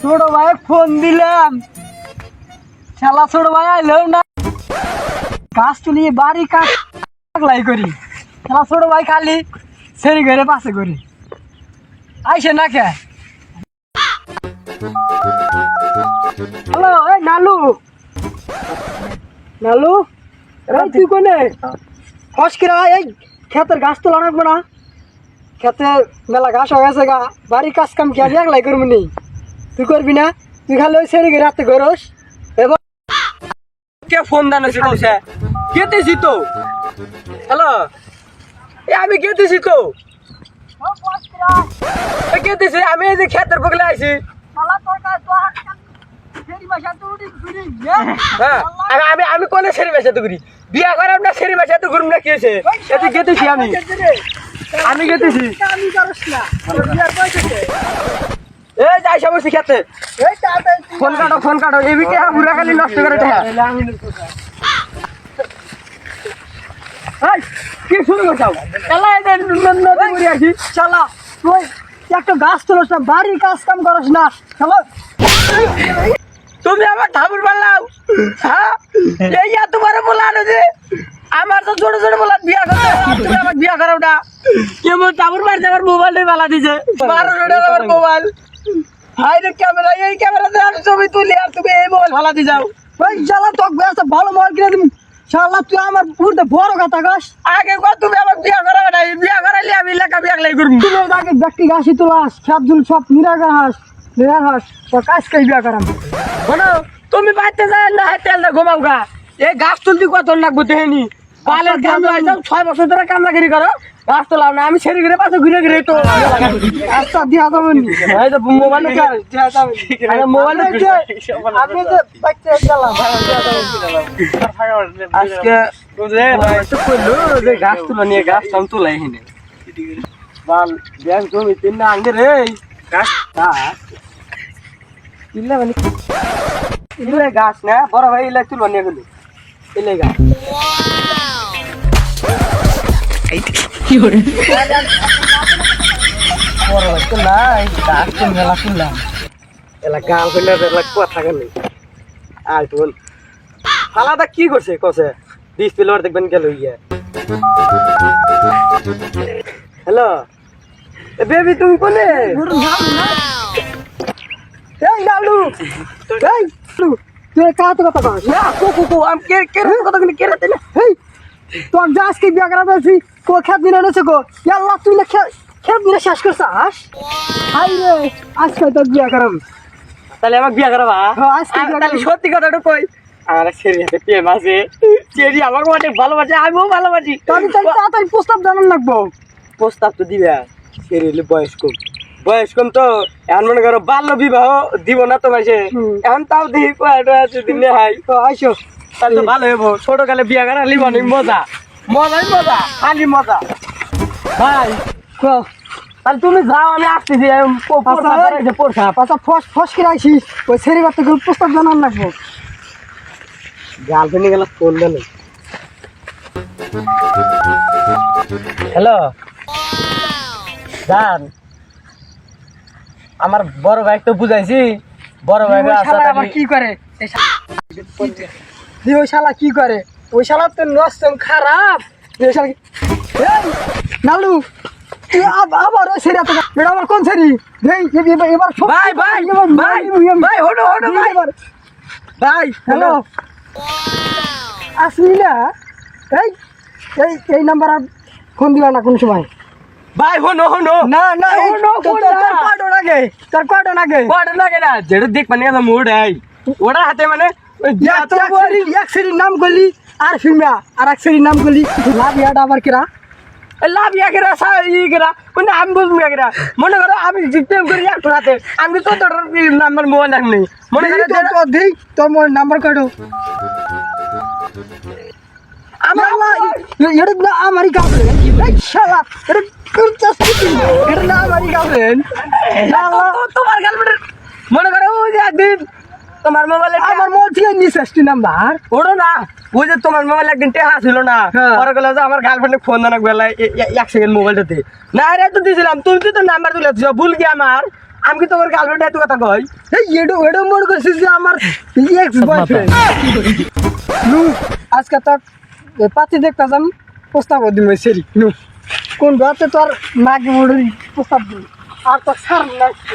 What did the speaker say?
ছোট ভাই ফোন দিলাম। শালা ছোট ভাই, আইলো না। গাছ তুলি বাড়ি কাজ লাই করি। শালা ছোট ভাই, খালি সেরি ঘরে পাশে করি। আইসে না কে? হ্যালো, এই নালু। নালু তুই কোনে? ফসকিরা এই ক্ষেতের গাছ তো লাগাবো না। খেতে মেলা ঘাস হয়ে গেছে গা। বাড়ির কাজ কাম কি আমি একলাই করবি নি? তুই করবি না? তুই খালি ওই সেরি রাতে করস এবার কে ফোন দানাছে কইছে কেতেছি তো? হ্যালো এ, আমি কেতেছি তো? এ কেতেছি আমি এই যে ক্ষেতের বগলে আইছি। হ্যাঁ আমি আমি কোনে সেরি বেসা তো করি বিয়া করাম না সেরি বেসা তো করুম না কি হয়েছে? কেতেছি আমি? আমি কেতেছি আমি করস না। এই যাই সমস্যা খেতে ফোন কাটো ফোন কাটো। এই বিকে বুড়া খালি নষ্ট করে এই, কি শুরু করছাও এলা এই নদী ঘুরে আসি। শালা তুই একটা গাছ তুলস না বাড়ির কাজ কাম করস না। চলো। তুমি আমার ঠাকুর পারলাও হ্যাঁ? এই এত বড় বলা যে আমার তো ছোট ছোট বলা বিয়া করতে তুমি আমার বিয়া করাও না। কেমন ঠাকুর মারছে আমার মোবাইলটাই বালা দিছে? বারো টাকা আমার মোবাইল হাই রে ক্যামেরা এই ক্যামেরাতে আমি ছবি তুলি আর তুমি এই মোবাইল ফালা দিয়ে যাও। ওই শালা তোকে ব্যস্ত ভালো মোবাইল কিনে দিবি শালা তুই আমার পুরতে বড় কথা গাছ আগে কর তুমি আমার বিয়া করাবে না বিয়া করাইলে আমি লেখা বিয়া লাই করব। তুমি তাকে ব্যক্তি গাছি তোলাস খেপ জুল সব নিরাগার হাস নিরার হাস তো কাজ কাজ বিয়া করাম। শোনো তুমি বাইতে যায় না তেল না ঘুমাও গা। এই গাছ তুলতে কত লাগবো তেহেনি পালের কাম লাগাইছাও ছয় বছর ধরে কাম লাগিরি করো গাছ তোলাও না আমি সেরে ঘিরে পাশে ঘুরে ঘিরে তো। রাস্তা দিয়া তো মোবাইল মোবাইল আমি যে বাচ্চা গেলাম আজকে তো যে গাছ তুলো নিয়ে গাছ টাম তুলাই হিনে বাল ব্যাগ জমি তিন না আঙ্গে রে। গাছ? ইল্লা মানে গাছ না বড় ভাই ইল্লা তুলো নিয়ে গেল। ইল্লা গাছ বড় ভাই তো নাই গাছ তো মেলা তুললাম এলা গাল হইলে এলা কথা গেল আর ফালাদা কি করছে? কসে ডিসপ্লে দেখবেন গেল ইয়ে। হ্যালো? বেবি তুমি কোনে? এই লালু! এই লালু! তুই কথা কস। না কো কো কো আম কে কে কথা কে যাস কি বিয়া কো খেত দিনে এনেছে গো আল্লাহ তুই না খে- খেত দিনে শেষ করছাস হাই রে আজকে তোর বিয়া করাম। তাহলে আমাকে বিয়া করাবা? হ্যাঁ, আজকে বিয়া তাহলে সত্যি কথাটা কই। আমার সেরি হাতে প্রেম আছে। সেরি আমাকে অনেক ভালোবাসে আমিও ভালোবাসি। তাহলে তাহলে তাড়াতাড়ি প্রস্তাব জানান লাগবো। প্রস্তাব তো দিবে সেরি হলে বয়স কম বয়স কম তো এখন মনে করো বাল্য বিবাহ দিব না তো মাসে হুম। এখন তাও দেখি কয়টা আছে দিন হাই তো আইসো। তাহলে তো ভালো হইব। ছোট কালে বিয়া করা লিবানি মজা। মজাই মজা খালি মজা। ভাই তাহলে তুমি যাও আমি আসতেছি। আচ্ছা, পড়ছা আচ্ছা ফস ফস করে আইসিস ওই সেরি করতে গেলে প্রস্তাব জানান লাগবো? গার্লফ্রেন্ডে গেলে ফোন হ্যালো? জান আমার বড় ভাই তো বুঝাইছি বড় ভাই ওই শালা কি করে? ওই শালা কি করে? ওই শালা তো নষ্ট খারাপ। ওই শালা নালু তুই আবার ওই সেরি এটা আবার কোন সেরি এবার ভাই ভাই হ্যালো। আসলি না এই এই এই নাম্বার আর ফোন দিবা না কোন সময়? ভাই হনো হনো। না না হনো ফোন না। লাগে? তোর কয়টা লাগে? বড় লাগে না? যেটা দেখ মানে মুড আই ওটা হাতে মানে এক এক সেরির নাম করলি আর ফিমা আর এক সেরির নাম করলি লাভ ইয়াটা আবার কিরা? লাভ ইয়া কেরা ই কেরা? মানে আমি বুঝব কেরা মনে করো আমি প্রেম করি একটু রাতে আমি তো তোর নাম্বার মোবাইল রাখ নেই। মনে করো তোর তো দেই তোর নাম্বার কয়টো আমার আমারই গার্লফ্রেন্ড শালা এটা তোমার গার্লফ্রেন্ড মনে করো ওই যে একদিন তোমার মোবাইলে আমার মোবাইল থেকে নিস আসছি নাম্বার না ওই যে তোমার মোবাইল একদিন টেহা ছিল না পরে গেল যে আমার গার্লফ্রেন্ডে ফোন দেন বেলায় এক সেকেন্ড মোবাইলটাতে না রে তো দিয়েছিলাম তুমি তো নাম্বার তুলেছ ভুল কি আমার আমি কি তোমার গার্লফ্রেন্ড এত কথা কই এডো এডো মন করছিস যে আমার এক্স বয়ফ্রেন্ড আজকে তো পাতি দেখতাম প্রস্তাব দিন সেরি নু কোন দাঁতে তোর নাকি মুড়ি প্রস্তাব দিই। আর তো সার লাগছে।